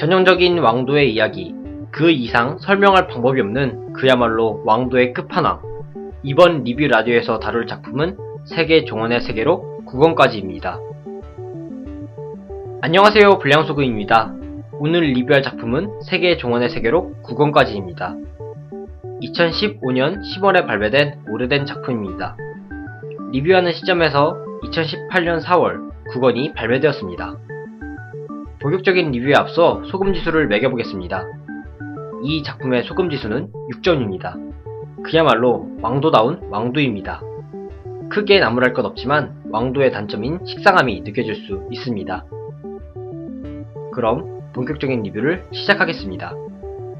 전형적인 왕도의 이야기, 그 이상 설명할 방법이 없는 그야말로 왕도의 끝판왕. 이번 리뷰 라디오에서 다룰 작품은 세계 종원의 세계로 9권까지입니다. 안녕하세요 불량소금입니다. 오늘 리뷰할 작품은 세계 종원의 세계로 9권까지입니다. 2015년 10월에 발매된 오래된 작품입니다. 리뷰하는 시점에서 2018년 4월 9권이 발매되었습니다. 본격적인 리뷰에 앞서 소금 지수를 매겨보겠습니다. 이 작품의 소금 지수는 6점입니다. 그야말로 왕도다운 왕도입니다. 크게 나무랄 것 없지만 왕도의 단점인 식상함이 느껴질 수 있습니다. 그럼 본격적인 리뷰를 시작하겠습니다.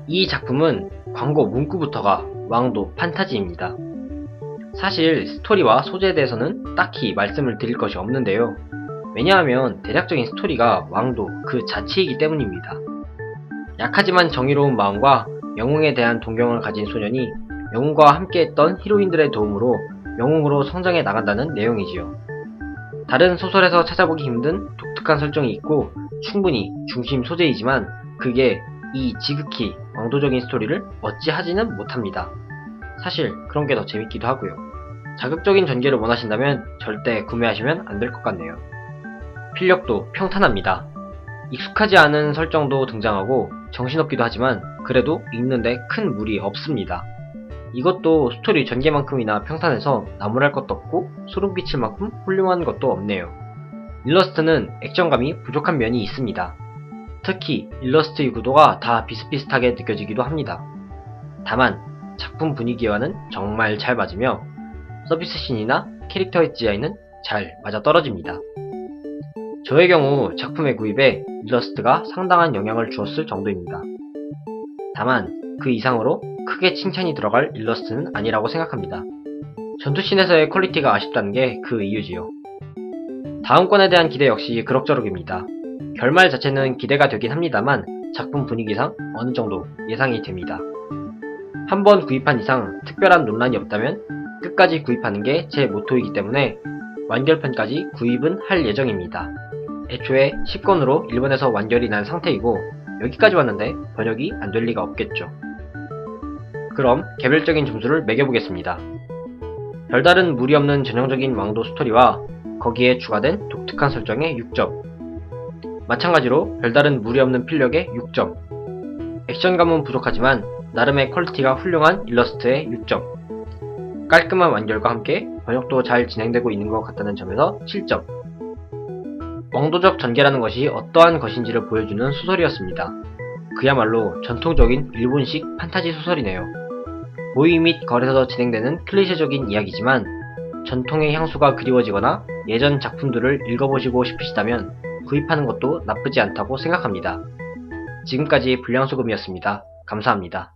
이 작품은 광고 문구부터가 왕도 판타지입니다. 사실 스토리와 소재에 대해서는 딱히 말씀을 드릴 것이 없는데요. 왜냐하면 대략적인 스토리가 왕도 그 자체이기 때문입니다. 약하지만 정의로운 마음과 영웅에 대한 동경을 가진 소년이 영웅과 함께했던 히로인들의 도움으로 영웅으로 성장해 나간다는 내용이지요. 다른 소설에서 찾아보기 힘든 독특한 설정이 있고 충분히 중심 소재이지만 그게 이 지극히 왕도적인 스토리를 어찌하지는 못합니다. 사실 그런 게 더 재밌기도 하고요. 자극적인 전개를 원하신다면 절대 구매하시면 안 될 것 같네요. 필력도 평탄합니다. 익숙하지 않은 설정도 등장하고 정신없기도 하지만 그래도 읽는데 큰 무리 없습니다. 이것도 스토리 전개만큼이나 평탄해서 나무랄 것도 없고 소름 끼칠 만큼 훌륭한 것도 없네요. 일러스트는 액션감이 부족한 면이 있습니다. 특히 일러스트의 구도가 다 비슷비슷하게 느껴지기도 합니다. 다만 작품 분위기와는 정말 잘 맞으며 서비스 씬이나 캐릭터의 디자인은 잘 맞아떨어집니다. 저의 경우 작품의 구입에 일러스트가 상당한 영향을 주었을 정도입니다. 다만 그 이상으로 크게 칭찬이 들어갈 일러스트는 아니라고 생각합니다. 전투씬에서의 퀄리티가 아쉽다는 게 그 이유지요. 다음 권에 대한 기대 역시 그럭저럭입니다. 결말 자체는 기대가 되긴 합니다만 작품 분위기상 어느 정도 예상이 됩니다. 한번 구입한 이상 특별한 논란이 없다면 끝까지 구입하는 게 제 모토이기 때문에 완결편까지 구입은 할 예정입니다. 애초에 10권으로 일본에서 완결이 난 상태이고 여기까지 왔는데 번역이 안 될 리가 없겠죠. 그럼 개별적인 점수를 매겨보겠습니다. 별다른 무리 없는 전형적인 왕도 스토리와 거기에 추가된 독특한 설정에 6점. 마찬가지로 별다른 무리 없는 필력에 6점. 액션감은 부족하지만 나름의 퀄리티가 훌륭한 일러스트에 6점. 깔끔한 완결과 함께 번역도 잘 진행되고 있는 것 같다는 점에서 7점. 왕도적 전개라는 것이 어떠한 것인지를 보여주는 소설이었습니다. 그야말로 전통적인 일본식 판타지 소설이네요. 모의 및 거래에서 진행되는 클리셰적인 이야기지만 전통의 향수가 그리워지거나 예전 작품들을 읽어보시고 싶으시다면 구입하는 것도 나쁘지 않다고 생각합니다. 지금까지 불량소금이었습니다. 감사합니다.